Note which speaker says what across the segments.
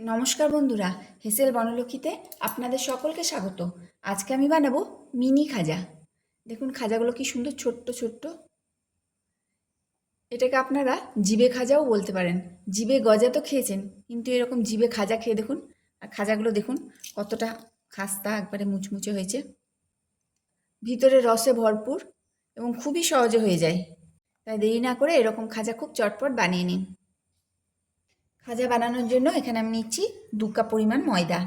Speaker 1: নমস্কার বন্ধুরা, হেসেল বনলক্ষ্মীতে আপনাদের সকলকে স্বাগত। আজকে আমি বানাবো মিনি খাজা। দেখুন খাজাগুলো কি সুন্দর ছোট্ট ছোট্ট। এটাকে আপনারা জিবে খাজাও বলতে পারেন। জিবে গজা তো খেয়েছেন, কিন্তু এরকম জিবে খাজা খেয়ে দেখুন। আর খাজাগুলো দেখুন কতটা খাস্তা একবারে মুচমুচে হয়েছে। ভিতরে রসে ভরপুর এবং খুবই সহজে হয়ে যায়। তাই দেরি না করে এরকম খাজা খুব চটপট বানিয়ে নিন। খাজা বানানোর জন্য এখানে আমি নিচ্ছি দু কাপ পরিমাণ ময়দা।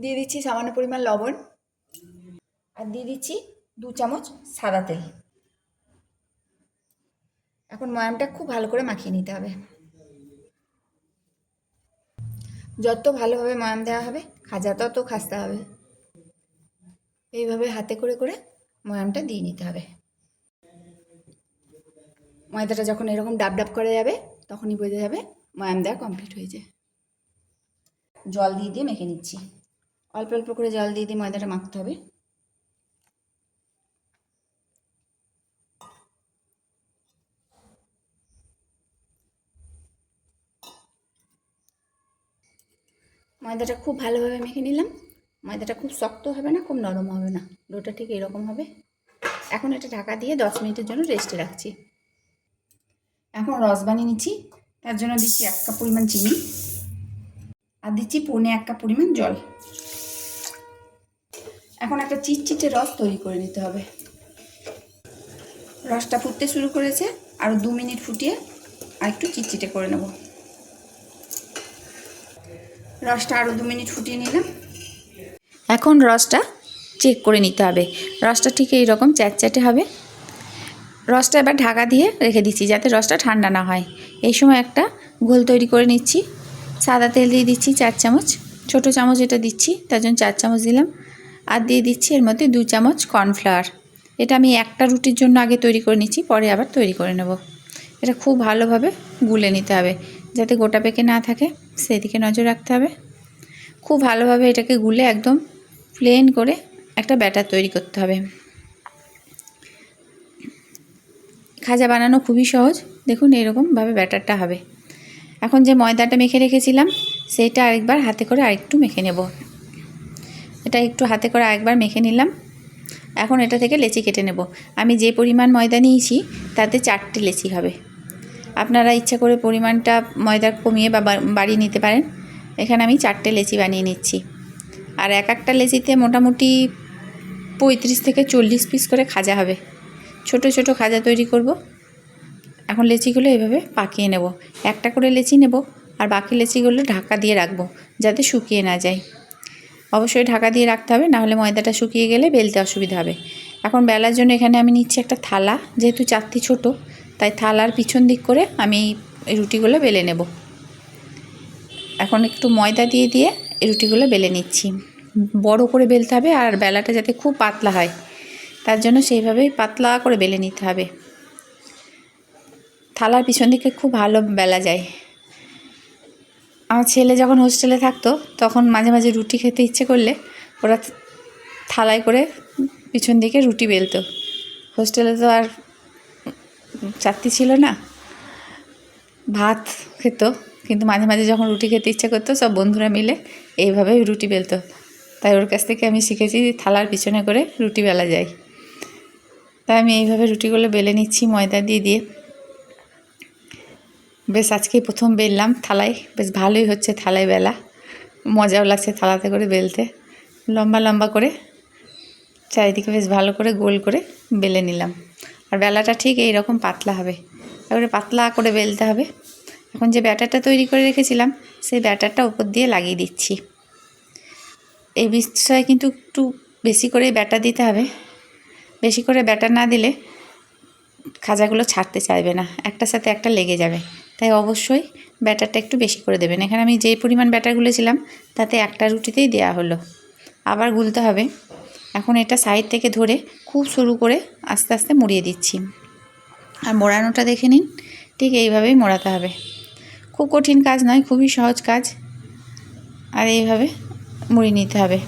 Speaker 1: দিয়ে দিচ্ছি সামান্য পরিমাণ লবণ। আর দিয়ে দিচ্ছি দু চামচ সাদা তেল। এখন ময়ামটা খুব ভালো করে মাখিয়ে নিতে হবে। যত ভালোভাবে ময়াম দেওয়া হবে, খাজা তত খাসতে হবে। এইভাবে হাতে করে করে ময়ামটা দিয়ে নিতে হবে। ময়দাটা যখন এরকম ডাব ডাব করে যাবে, তখনই বোঝা যাবে ময়াম দেওয়া কমপ্লিট হয়েছে। জল দিয়ে দিয়ে মেখে নিচ্ছি। অল্প অল্প করে জল দিয়ে দিয়ে ময়দাটা মাখতে হবে। ময়দাটা খুব ভালোভাবে মেখে নিলাম। ময়দাটা খুব শক্ত হবে না, খুব নরম হবে না। ডোটা ঠিক এরকম হবে। এখন এটা ঢাকা দিয়ে দশ মিনিটের জন্য রেস্টে রাখছি। এখন রস বানিয়ে নিচ্ছি। তার জন্য দিচ্ছি এক কাপ পরিমাণ চিনি। আর দিচ্ছি পৌনে এক কাপ পরিমাণ জল। এখন একটা চিটচিটে রস তৈরি করে নিতে হবে। রসটা ফুটতে শুরু করেছে। আরও দু মিনিট ফুটিয়ে আর একটু চিটচিটে করে নেব। রসটা আরও দু মিনিট ফুটিয়ে নিলাম। এখন রসটা চেক করে নিতে হবে। রসটা ঠিক এইরকম চ্যাটচ্যাটে হবে। রসটা এবার ঢাকা দিয়ে রেখে দিচ্ছি যাতে রসটা ঠান্ডা না হয়। এই সময় একটা ঘোল তৈরি করে নিচ্ছি। সাদা তেল দিয়ে দিচ্ছি চার চামচ, ছোট চামচ এটা দিচ্ছি, তার জন্য চার চামচ দিলাম। আর দিয়ে দিচ্ছি এর মধ্যে দু চামচ কর্নফ্লাওয়ার। এটা আমি একটা রুটির জন্য আগে তৈরি করে নিচ্ছি, পরে আবার তৈরি করে নেব। এটা খুব ভালোভাবে গুলে নিতে হবে, যাতে গোটা পেকে না থাকে, সেদিকে নজর রাখতে হবে। খুব ভালোভাবে এটাকে গুলে একদম প্লেন করে একটা ব্যাটার তৈরি করতে হবে। খাজা বানানো খুবই সহজ। দেখুন এরকমভাবে ব্যাটারটা হবে। এখন যে ময়দাটা মেখে রেখেছিলাম সেইটা আরেকবার হাতে করে আরেকটু মেখে নেব। এটা একটু হাতে করে আরেকবার মেখে নিলাম। এখন এটা থেকে লেচি কেটে নেব। আমি যে পরিমাণ ময়দা নিয়েছি, তাতে চারটে লেচি হবে। আপনারা ইচ্ছা করে পরিমাণটা ময়দা কমিয়ে বা বাড়িয়ে নিতে পারেন। এখানে আমি চারটে লেচি বানিয়ে নিচ্ছি। আর এক একটা লেচিতে মোটামুটি পঁয়ত্রিশ থেকে চল্লিশ পিস করে খাজা হবে। ছোট ছোট খাজা তৈরি করব। এখন লেচিগুলো এভাবে পাকিয়ে নেব। একটা করে লেচি নেব আর বাকি লেচিগুলো ঢাকা দিয়ে রাখব যাতে শুকিয়ে না যায়। অবশ্যই ঢাকা দিয়ে রাখতে হবে, নাহলে ময়দাটা শুকিয়ে গেলে বেলতে অসুবিধা হবে। এখন বেলার জন্য এখানে আমি নিচ্ছি একটা থালা, যেহেতু চারটি ছোট, তাই থালার পিছন দিক করে আমি এই রুটিগুলো বেলে নেব। এখন একটু ময়দা দিয়ে দিয়ে এই রুটিগুলো বেলে নিচ্ছি। বড় করে বেলতে হবে আর বেলাটা যাতে খুব পাতলা হয়। তার জন্য সেইভাবেই পাতলা করে বেলে নিতে হবে। থালার পিছন দিকে খুব ভালো বেলা যায়। আমার ছেলে যখন হোস্টেলে থাকতো, তখন মাঝে মাঝে রুটি খেতে ইচ্ছে করলে ওরা থালায় করে পিছন দিকে রুটি বেলতো। হোস্টেলে তো আর চারটি ছিল না, ভাত খেত, কিন্তু মাঝে মাঝে যখন রুটি খেতে ইচ্ছে করতো, সব বন্ধুরা মিলে এইভাবে রুটি বেলতো। তাই ওর কাছ থেকে আমি শিখেছি থালার পিছনে করে রুটি বেলা যায়। তাই আমি এইভাবে রুটিগুলো বেলে নিচ্ছি, ময়দা দিয়ে দিয়ে। বেশ আজকেই প্রথম বেললাম থালায়, বেশ ভালোই হচ্ছে থালায় বেলা। মজাও লাগছে থালাতে করে বেলতে। লম্বা লম্বা করে চারিদিকে বেশ ভালো করে গোল করে বেলে নিলাম। আর বেলাটা ঠিক এই রকম পাতলা হবে। এবারে পাতলা করে বেলতে হবে। এখন যে ব্যাটারটা তৈরি করে রেখেছিলাম, সেই ব্যাটারটা উপর দিয়ে লাগিয়ে দিচ্ছি। এই বিষয়ে কিন্তু একটু বেশি করে ব্যাটার দিতে হবে। বেশি করে ব্যাটার না দিলে খাজাগুলো ছাড়তে চাইবে না। একটার সাথে একটা লেগে যাবে। তাই অবশ্যই ব্যাটারটা একটু বেশি করে দেবেন। এখানে আমি যেই পরিমাণ ব্যাটার গুলেছিলাম তাতে একটা রুটিতেই দেওয়া হলো। আবার গুলতে হবে। এখন এটা সাইড থেকে ধরে খুব সরু করে আস্তে আস্তে মুড়িয়ে দিচ্ছি। আর মোড়ানোটা দেখে নিন, ঠিক এইভাবেই মোড়াতে হবে। খুব কঠিন কাজ নয়, খুবই সহজ কাজ। আর এইভাবে মুড়িয়ে নিতে হবে।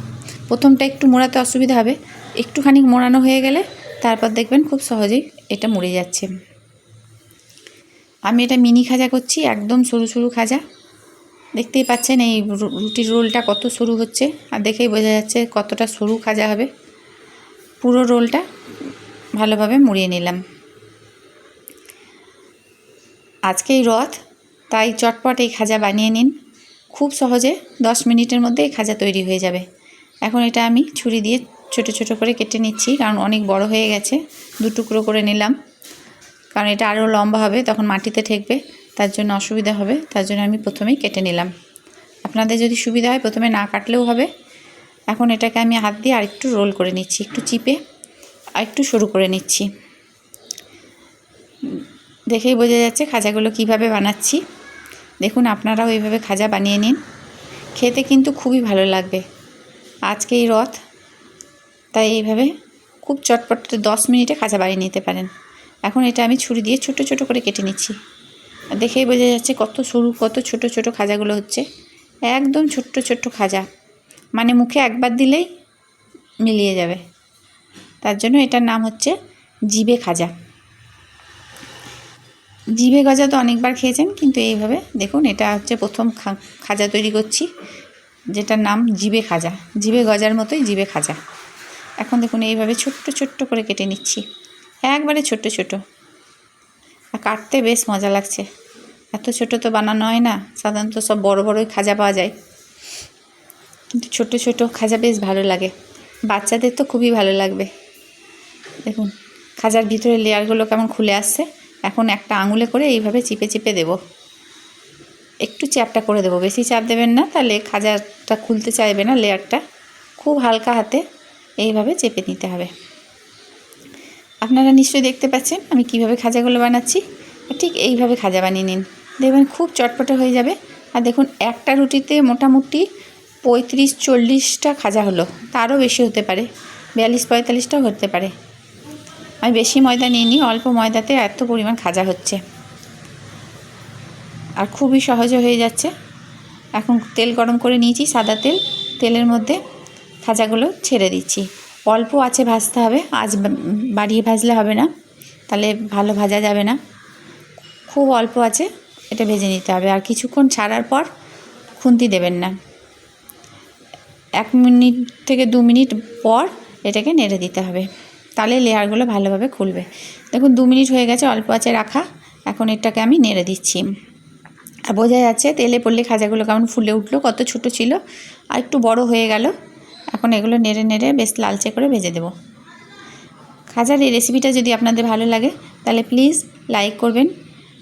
Speaker 1: প্রথমটা একটু মোড়াতে অসুবিধা হবে। একটুখানি মোড়ানো হয়ে গেলে তারপর দেখবেন খুব সহজেই এটা মুড়ে যাচ্ছে। আমি এটা মিনি খাজা করছি, একদম সরু সরু খাজা। দেখতেই পাচ্ছেন এই রুটির রোলটা কত সরু হচ্ছে, আর দেখেই বোঝা যাচ্ছে কতটা সরু খাজা হবে। পুরো রোলটা ভালোভাবে মুড়িয়ে নিলাম। আজকেই রথ, তাই চটপট এই খাজা বানিয়ে নিন। খুব সহজে দশ মিনিটের মধ্যে এই খাজা তৈরি হয়ে যাবে। এখন এটা আমি ছুরি দিয়ে ছোট ছোট করে কেটে নিচ্ছি, কারণ অনেক বড় হয়ে গেছে। দু টুকরো করে নিলাম। কারণ এটা আরও লম্বা হবে, তখন মাটিতে ঠেকবে, তার জন্য অসুবিধা হবে, তার জন্য আমি প্রথমেই কেটে নিলাম। আপনাদের যদি সুবিধা হয়, প্রথমে না কাটলেও হবে। এখন এটাকে আমি হাত দিয়ে আরেকটু রোল করে নিচ্ছি, একটু চিপে আর একটু সরু করে নিচ্ছি। দেখেই বোঝা যাচ্ছে খাজাগুলো কীভাবে বানাচ্ছি। দেখুন, আপনারাও এইভাবে খাজা বানিয়ে নিন। খেতে কিন্তু খুবই ভালো লাগবে। আজকে এই রথ তাই এইভাবে খুব চটপট দশ মিনিটে খাজা বানিয়ে নিতে পারেন। এখন এটা আমি ছুরি দিয়ে ছোট ছোট করে কেটে নিচ্ছি। দেখেই বোঝা যাচ্ছে কত সরু, কত ছোট ছোট খাজাগুলো হচ্ছে। একদম ছোট্ট ছোট্ট খাজা মানে মুখে একবার দিলেই মিলিয়ে যাবে। তার জন্য এটার নাম হচ্ছে জিবে খাজা জিভে গজা তো অনেকবার খেয়েছেন, কিন্তু এইভাবে দেখুন, এটা হচ্ছে প্রথম খাজা তৈরি করছি, যেটার নাম জিবে খাজা জিবে গজার মতোই জিবে খাজা এখন দেখুন এইভাবে ছোট্ট ছোট্ট করে কেটে নিচ্ছি। একবারে ছোট্ট ছোট। আর কাটতে বেশ মজা লাগছে। এত ছোট তো বানানো হয় না, সাধারণত সব বড় বড়ই খাজা পাওয়া যায়। কিন্তু ছোট ছোট খাজা বেশ ভালো লাগে। বাচ্চাদের তো খুবই ভালো লাগবে। দেখুন, খাজার ভিতরে লেয়ারগুলো কেমন খুলে আসছে। এখন একটা আঙুলে করে এইভাবে চিপে চিপে দেব। একটু চ্যাপটা করে দেবো। বেশি চাপ দেবেন না, তাহলে খাজাটা খুলতে চাইবে না লেয়ারটা। খুব হালকা হাতে এইভাবে চেপে নিতে হবে। আপনারা নিশ্চয়ই দেখতে পাচ্ছেন আমি কীভাবে খাজাগুলো বানাচ্ছি। ঠিক এইভাবে খাজা বানিয়ে নিন। দেখবেন খুব চটপটে হয়ে যাবে। আর দেখুন, একটা রুটিতে মোটামুটি পঁয়ত্রিশ চল্লিশটা খাজা হলো। তারও বেশি হতে পারে। বিয়াল্লিশ পঁয়তাল্লিশটাও হতে পারে। আমি বেশি ময়দা নিইনি, অল্প ময়দাতে এত পরিমাণ খাজা হচ্ছে। আর খুবই সহজে হয়ে যাচ্ছে। এখন তেল গরম করে নিয়েছি সাদা তেল। তেলের মধ্যে খাজাগুলো ছেড়ে দিচ্ছি। অল্প আছে ভাজতে হবে, আজ বাড়িয়ে ভাজলে হবে না, তাহলে ভালো ভাজা যাবে না। খুব অল্প আছে, এটা ভেজে নিতে হবে। আর কিছুক্ষণ ছাড়ার পর খুন্তি দেবেন না। এক মিনিট থেকে দু মিনিট পর এটাকে নেড়ে দিতে হবে। তাহলে লেয়ারগুলো ভালোভাবে খুলবে। দেখুন, দু মিনিট হয়ে গেছে, অল্প আছে রাখা। এখন এটাকে আমি নেড়ে দিচ্ছি। আর বোঝা যাচ্ছে, তেলে পড়লে খাজাগুলো কেমন ফুলে উঠল, কত ছোট ছিল, আর একটু বড় হয়ে গেল। এখন এগুলো নেড়ে নেড়ে বেশ লালচে করে ভেজে দেবো। খাজার এই রেসিপিটা যদি আপনাদের ভালো লাগে, তাহলে প্লিজ লাইক করবেন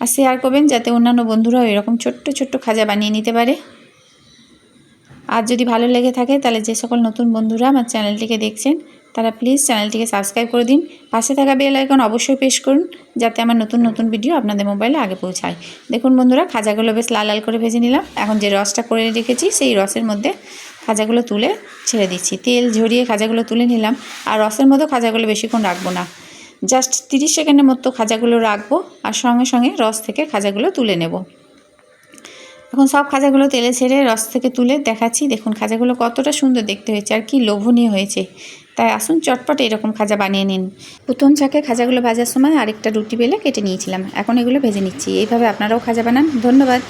Speaker 1: আর শেয়ার করবেন যাতে অন্যান্য বন্ধুরাও এরকম ছোট্ট ছোট্ট খাজা বানিয়ে নিতে পারে। আর যদি ভালো লেগে থাকে, তাহলে যে সকল নতুন বন্ধুরা আমার চ্যানেলটিকে দেখছেন, তারা প্লিজ চ্যানেলটিকে সাবস্ক্রাইব করে দিন। পাশে থাকা বেল আইকন অবশ্যই প্রেস করুন, যাতে আমার নতুন নতুন ভিডিও আপনাদের মোবাইলে আগে পৌঁছায়। দেখুন বন্ধুরা, খাজাগুলো বেশ লাল লাল করে ভেজে নিলাম। এখন যে রসটা করে রেখেছি, সেই রসের মধ্যে খাজাগুলো তুলে ছেড়ে দিচ্ছি। তেল ঝরিয়ে খাজাগুলো তুলে নিলাম। আর রসের মতো খাজাগুলো বেশিক্ষণ রাখব না। জাস্ট তিরিশ সেকেন্ডের মতো খাজাগুলো রাখব আর সঙ্গে সঙ্গে রস থেকে খাজাগুলো তুলে নেব। এখন সব খাজাগুলো তেলে ছেড়ে রস থেকে তুলে দেখাচ্ছি। দেখুন খাজাগুলো কতটা সুন্দর দেখতে হয়েছে আর কি লোভনীয় হয়েছে। তাই আসুন চটপট এরকম খাজা বানিয়ে নিন। প্রথম চাকে খাজাগুলো ভাজার সময় আরেকটা রুটি বেলে কেটে নিয়েছিলাম। এখন এগুলো ভেজে নিচ্ছি। এইভাবে আপনারাও খাজা বানান। ধন্যবাদ।